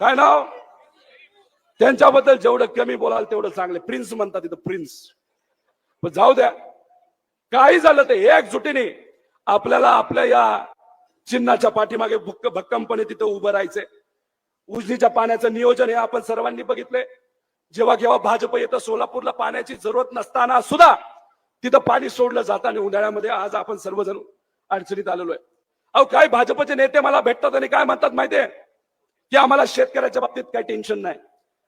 काय नाव? त्यांच्याबद्दल जेवढं कमी बोलाल तेवढं चांगले. प्रिन्स म्हणतात तिथं प्रिन्स पण जाऊ द्या. काही झालं ते एकजुटीने आपल्याला आपल्या या चिन्हाच्या पाठीमागे भक्क भक्कमपणे तिथं उभं राहायचंय. उजनीच्या पाण्याचं नियोजन हे आपण सर्वांनी बघितलंय. जेव्हा केव्हा भाजप येतं सोलापूरला पाण्याची जरूरत नसताना सुद्धा तिथं पाणी सोडलं जातं आणि उन्हाळ्यामध्ये आज आपण सर्वजण अडचणीत आलेलो आहे. अहो काय भाजपचे नेते मला भेटतात आणि काय म्हणतात माहितीये? की आम्हाला शेतकऱ्याच्या बाबतीत काही टेन्शन नाही.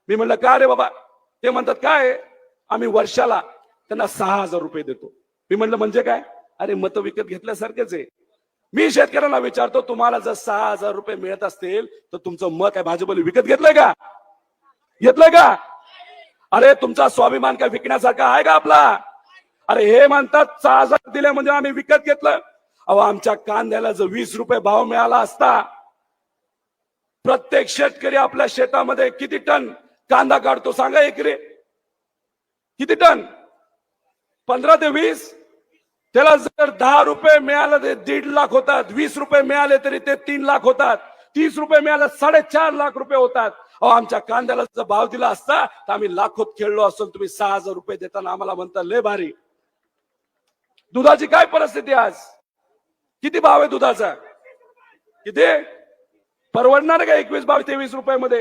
मी म्हणलं का रे बाबा? ते म्हणतात काय? आम्ही वर्षाला त्यांना सहा हजार रुपये देतो. मी म्हणलं म्हणजे काय? अरे मत विकत घेतल्यासारखेच आहे. मी शेतकऱ्यांना विचारतो तुम्हाला जर सहा हजार रुपये मिळत असतील तर तुमचं मत आहे भाजपने विकत घेतलंय का? घेतलंय का? अरे तुमचा स्वाभिमान काय विकण्यासारखा आहे का आपला? अरे हे म्हणतात सहा हजार दिले म्हणजे आम्ही विकत घेतलं. अहो आमच्या कांद्याला जर वीस रुपये भाव मिळाला असता प्रत्येक शेतकरी आपल्या शेतामध्ये किती टन कांदा काढतो सांगा एकरी. किती टन? पंधरा ते वीस. त्याला जर दहा रुपये मिळाले ते दीड लाख होतात. वीस रुपये मिळाले तरी ते तीन लाख होतात. तीस रुपये मिळाले साडेचार लाख रुपये होतात. अहो आमच्या कांद्याला जर भाव दिला असता तर आम्ही लाखोत खेळलो असतो तुम्ही सहा हजार रुपये देताना आम्हाला म्हणता लय भारी. दुधाची काय परिस्थिती आज? किती भाव आहे दुधाचा? किती? परवडणार का एकवीस बावीस तेवीस रुपयामध्ये?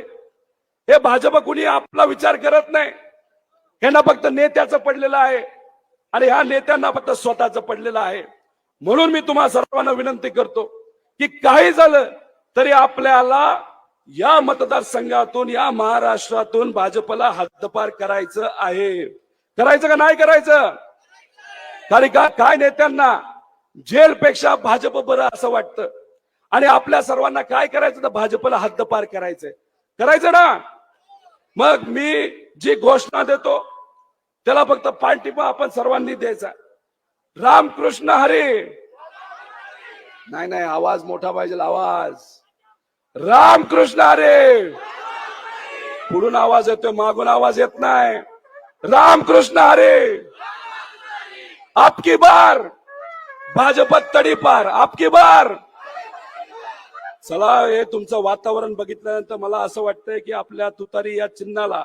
हे भाजप कुणी आपला विचार करत नाही. ह्यांना फक्त नेत्याचं पडलेलं आहे. आणि ह्या नेत्यांना फक्त स्वतःच पडलेलं आहे. म्हणून मी तुम्हा सर्वांना विनंती करतो की काही झालं तरी आपल्याला या मतदारसंघातून या महाराष्ट्रातून भाजपला हद्दपार करायचं आहे. करायचं का नाही करायचं? कारण का काय नेत्यांना जेलपेक्षा भाजप बरं असं वाटतं. आणि आपल्या सर्वांना काय करायचं? तर भाजपला हद्दपार करायचंय. करायचं ना? मग मी जी घोषणा देतो त्याला फक्त पाठिंबा आपण सर्वांनी द्यायचा. रामकृष्ण हरी. नाही नाही आवाज मोठा पाहिजे आवाज. रामकृष्ण हरे. पुढून आवाज येतोय मागून आवाज येत नाही. रामकृष्ण हरे. आपकी बार. भाजपत तडीपार. आपकी बार. चला हे तुमचं वातावरण बघितल्यानंतर मला असं वाटतंय की आपल्या तुतारी या चिन्हाला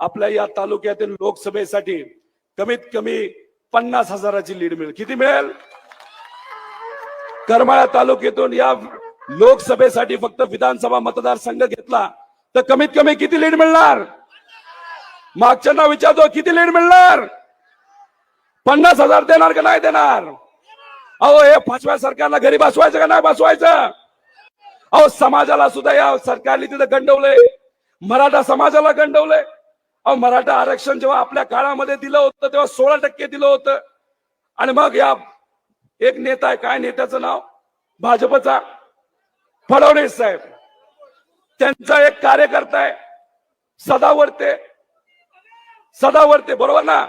आपल्या या तालुक्यातील लोकसभेसाठी कमीत कमी पन्नास हजाराची लीड मिळेल. किती मिळेल? करमाळा तालुक्यातून या लोकसभेसाठी फक्त विधानसभा मतदारसंघ घेतला तर कमीत कमी किती लीड मिळणार? मागच्यांना विचारतो किती लीड मिळणार? पन्नास हजार देणार का नाही देणार? अहो हे पाचव्या सरकारला घरी बसवायचं का नाही बसवायचं? अहो समाजाला सुद्धा या सरकारने तिथं गंडवलंय. मराठा समाजाला गंडवलंय. अहो मराठा आरक्षण जेव्हा आपल्या काळामध्ये दिलं होतं तेव्हा सोळा टक्के दिलं होतं. आणि मग या एक नेता आहे काय नेत्याचं नाव? भाजपचा. फडणवीस साहेब. त्यांचा एक कार्यकर्ता आहे. सदावर्ते. सदावर्ते बरोबर ना?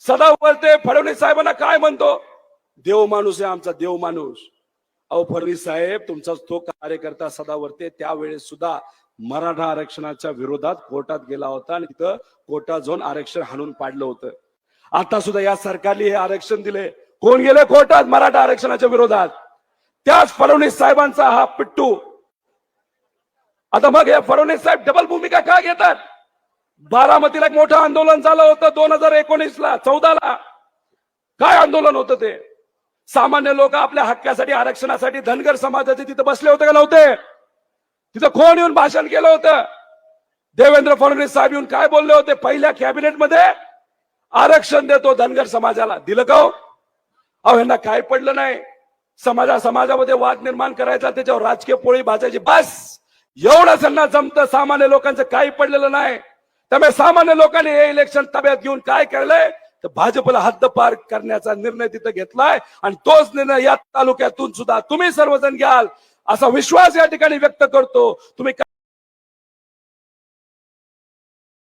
सदावर्ते फडणवीस साहेबांना काय म्हणतो? देव माणूस आहे आमचा देव माणूस. अहो फडणवीस साहेब तुमचा तो कार्यकर्ता सदावर्ते त्यावेळेस सुद्धा मराठा आरक्षणाच्या विरोधात कोर्टात गेला होता आणि तिथं कोर्टात जाऊन आरक्षण हाणून पाडलं होतं. आता सुद्धा या सरकारने हे आरक्षण दिले कोण गेले कोर्टात मराठा आरक्षणाच्या विरोधात? त्याच फडणवीस साहेबांचा हा पिट्टू. आता मग हे फडणवीस साहेब डबल भूमिका का घेतात? बारामतीला एक मोठं आंदोलन झालं होतं दोन हजार एकोणीस ला चौदा ला काय आंदोलन होतं ते? सामान्य लोक आपल्या हक्कासाठी आरक्षणासाठी धनगर समाजाचे तिथे बसले होते का नव्हते? तिथं कोण येऊन भाषण केलं होतं? देवेंद्र फडणवीस साहेब येऊन काय बोलले होते? पहिल्या कॅबिनेटमध्ये आरक्षण देतो धनगर समाजाला. दिलं का हो? अहो यांना काय पडलं नाही? समाजा समाजामध्ये वाद निर्माण करायचा त्याच्यावर राजकीय पोळी भाजायची. बस! एवढं त्यांना जमतं सामान्य लोकांचं काही पडलेलं नाही. त्यामुळे सामान्य लोकांनी हे इलेक्शन ताब्यात घेऊन काय केलंय? तर भाजपला हद्दपार करण्याचा निर्णय तिथं घेतलाय आणि तोच निर्णय या तालुक्यातून सुद्धा तुम्ही सर्वजण घ्याल असा विश्वास या ठिकाणी व्यक्त करतो. तुम्ही